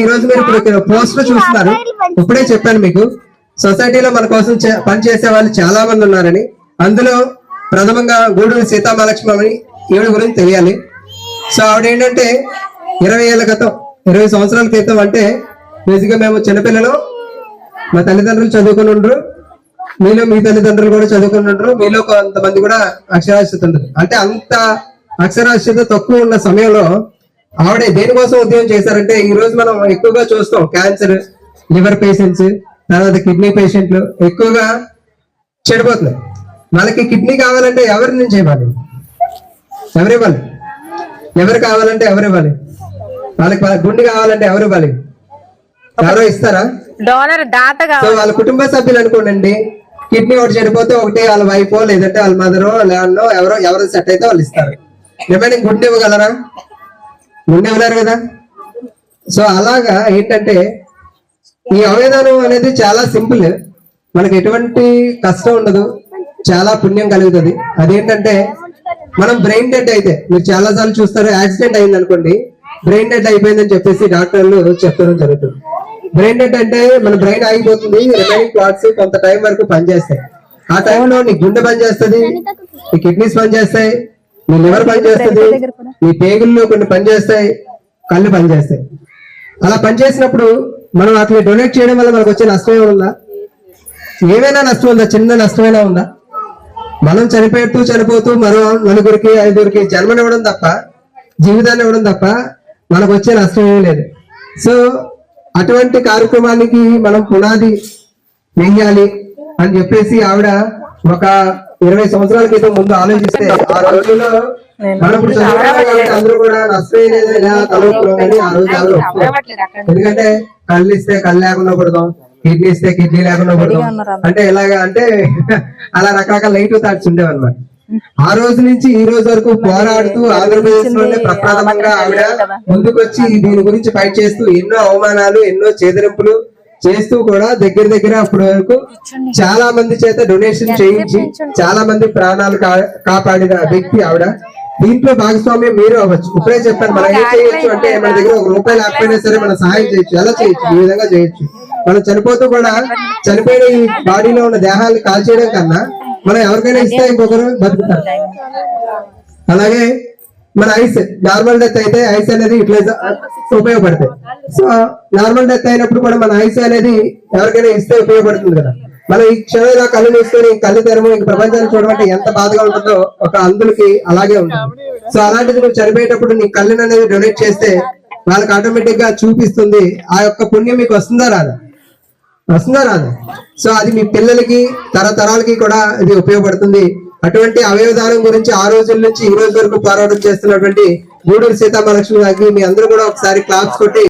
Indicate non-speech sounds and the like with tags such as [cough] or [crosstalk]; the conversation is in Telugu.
ఈ రోజు మీరు ఇప్పుడు పోస్ట్లో చూస్తున్నారు. ఇప్పుడే చెప్పాను మీకు. సొసైటీలో మన కోసం పనిచేసే వాళ్ళు చాలా మంది ఉన్నారని. అందులో ప్రథమంగా గూడూరు సీతామహాలక్ష్మి ఈవిడ గురించి తెలియాలి. సో ఆవిడ ఏంటంటే ఇరవై ఏళ్ళ క్రితం ఇరవై సంవత్సరాల క్రితం అంటే బేసిక్గా మేము చిన్నపిల్లలు మా తల్లిదండ్రులు చదువుకుని ఉండరు. మీలో మీ తల్లిదండ్రులు కూడా చదువుకుని ఉండరు. మీలో కొంతమంది కూడా అక్షరాస్యత ఉండదు అంటే అంత అక్షరాస్యత తక్కువ ఉన్న సమయంలో ఆవిడ దేనికోసం ఉద్యోగం చేశారంటే ఈ రోజు మనం ఎక్కువగా చూస్తాం క్యాన్సర్ లివర్ పేషెంట్స్ తర్వాత కిడ్నీ పేషెంట్లు ఎక్కువగా చెడిపోతున్నాయి. వాళ్ళకి కిడ్నీ కావాలంటే ఎవరి నుంచి ఇవ్వాలి? ఎవరు ఇవ్వాలి? ఎవరు కావాలంటే ఎవరు ఇవ్వాలి? వాళ్ళకి వాళ్ళ గుండె కావాలంటే ఎవరు ఇవ్వాలి? ఎవరో ఇస్తారా? డోనర్ దాత వాళ్ళ కుటుంబ సభ్యులు అనుకోండి కిడ్నీ ఒకటి చనిపోతే ఒకటి వాళ్ళ వైఫ్ లేదంటే వాళ్ళ మదర్ లేదన్నో ఎవరో ఎవరు సెట్ అయితే వాళ్ళు ఇస్తారు. రిమైనింగ్ గుండె ఇవ్వగలరా? గుండె ఉన్నారు కదా? సో అలాగా ఏంటంటే ఈ అవయదానం అనేది చాలా సింపుల్. మనకి ఎటువంటి కష్టం ఉండదు. చాలా పుణ్యం కలుగుతుంది. అదేంటంటే మనం బ్రెయిన్ డెడ్ అయితే మీరు చాలా సార్లు చూస్తారు యాక్సిడెంట్ అయింది అనుకోండి బ్రెయిన్ డెడ్ అయిపోయిందని చెప్పేసి డాక్టర్లు చెప్పడం జరుగుతుంది. బ్రెయిన్ డెడ్ అంటే మన బ్రెయిన్ ఆగిపోతుంది రిమైనింగ్ క్లాట్స్ కొంత టైం వరకు పనిచేస్తాయి. ఆ టైంలో నీ గుండె పనిచేస్తుంది నీ కిడ్నీస్ పనిచేస్తాయి నీ లివర్ పనిచేస్తుంది నీ పేగుల్లో కొన్ని పనిచేస్తాయి కళ్ళు పనిచేస్తాయి అలా పనిచేసినప్పుడు మనం అట్లా డొనేట్ చేయడం వల్ల మనకు వచ్చే నష్టం ఏమైనా ఉందా ఏమైనా నష్టం ఉందా? చిన్న నష్టమైనా ఉందా? మనం చనిపోతూ చనిపోతూ మరో నలుగురికి ఐదుగురికి జన్మనివ్వడం తప్ప జీవితాన్ని ఇవ్వడం తప్ప మనకు వచ్చే నష్టం ఏమీ లేదు. సో అటువంటి కార్యక్రమానికి మనం పునాది వెయ్యాలి అని చెప్పేసి ఆవిడ ఒక ఇరవై సంవత్సరాల క్రితం ముందు ఆలోచిస్తే ఆ రోజుల్లో అందరూ కూడా నష్టం ఏం లేదు ఇలా తలవుతున్నాం కానీ ఆ రోజు ఎవరు ఒప్పుకోరు. ఎందుకంటే కళ్ళు ఇస్తే కళ్ళు లేకుండా పడదాం కిడ్నీ ఇస్తే కిడ్నీ లేకుండా పడదాం. అంటే ఎలాగా అంటే [laughs] అలా రకరకాల లైట్ థాట్స్ ఉండేవన్నమాట. ఆ రోజు నుంచి ఈ రోజు వరకు పోరాడుతూ ఆంధ్రప్రదేశ్లోనే ప్రప్రథమంగా ఆవిడ ముందుకొచ్చి దీని గురించి ఫైట్ చేస్తూ ఎన్నో అవమానాలు ఎన్నో చేదరింపులు చేస్తూ కూడా దగ్గర దగ్గర అప్పటి వరకు చాలా మంది చేత డొనేషన్ చేయించి చాలా మంది ప్రాణాలు కాపాడిన వ్యక్తి ఆవిడ. దీంట్లో భాగస్వామ్యం మీరు అవ్వచ్చు. ఇప్పుడే చెప్పాను మనం ఏం చేయొచ్చు అంటే మన దగ్గర ఒక రూపాయి లేకపోయినా సరే మనం సహాయం చేయొచ్చు. ఎలా చేయొచ్చు? ఈ విధంగా చేయొచ్చు. మనం చనిపోతూ కూడా చనిపోయిన ఈ బాడీలో ఉన్న దేహాలను కాల్చేయడం కన్నా మనం ఎవరికైనా ఇస్తే ఇంకొకరు బతుకుతారు. అలాగే మన ఐస్ నార్మల్ డెత్ అయితే ఐస్ అనేది ఇట్లా ఉపయోగపడతాయి. సో నార్మల్ డెత్ అయినప్పుడు కూడా మన ఐస్ అనేది ఎవరికైనా ఇస్తే ఉపయోగపడుతుంది కదా. మనం ఈ క్షణంలో కళ్ళు తీసుకొని కళ్ళు తెరము ఇంక ప్రపంచాన్ని చూడమంటే ఎంత బాధగా ఉంటుందో ఒక అందులకి అలాగే ఉంటుంది. సో అలాంటిది నువ్వు చనిపోయేటప్పుడు నీ కళ్ళుని అనేది డొనేట్ చేస్తే వాళ్ళకి ఆటోమేటిక్గా చూపిస్తుంది ఆ యొక్క పుణ్యం మీకు వస్తుందా రాదా? వస్తుందా రాదా? సో అది మీ పిల్లలకి తరతరాలకి కూడా ఇది ఉపయోగపడుతుంది. అటువంటి అవయవదానం గురించి ఆ రోజుల నుంచి ఈ రోజు వరకు పోరాటం చేస్తున్నటువంటి గూడూరు సీతామహాలక్ష్మి గారికి మీ అందరూ కూడా ఒకసారి క్లాప్స్ కొట్టి